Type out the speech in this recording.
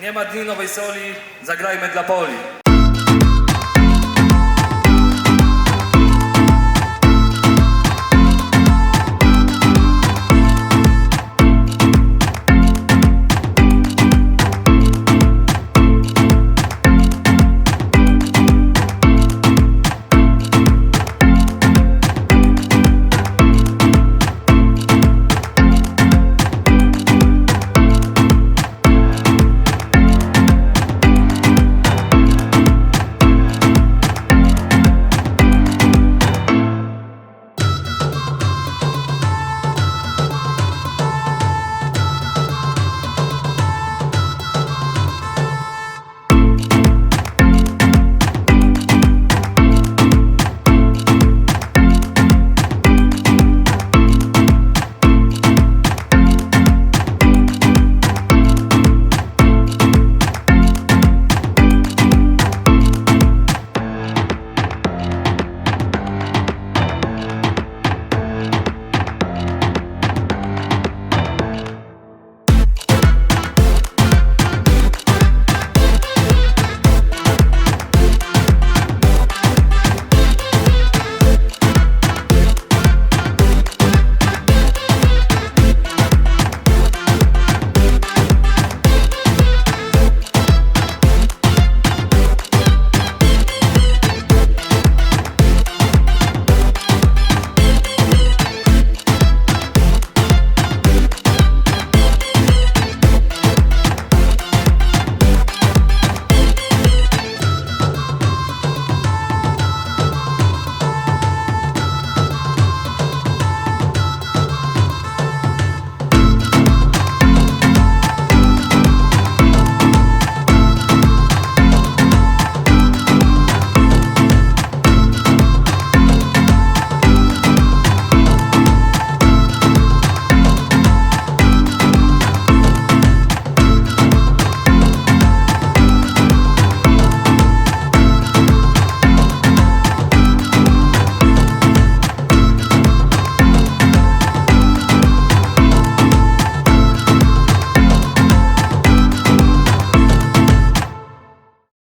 Nie ma dni nowej soli, zagrajmy dla Poli.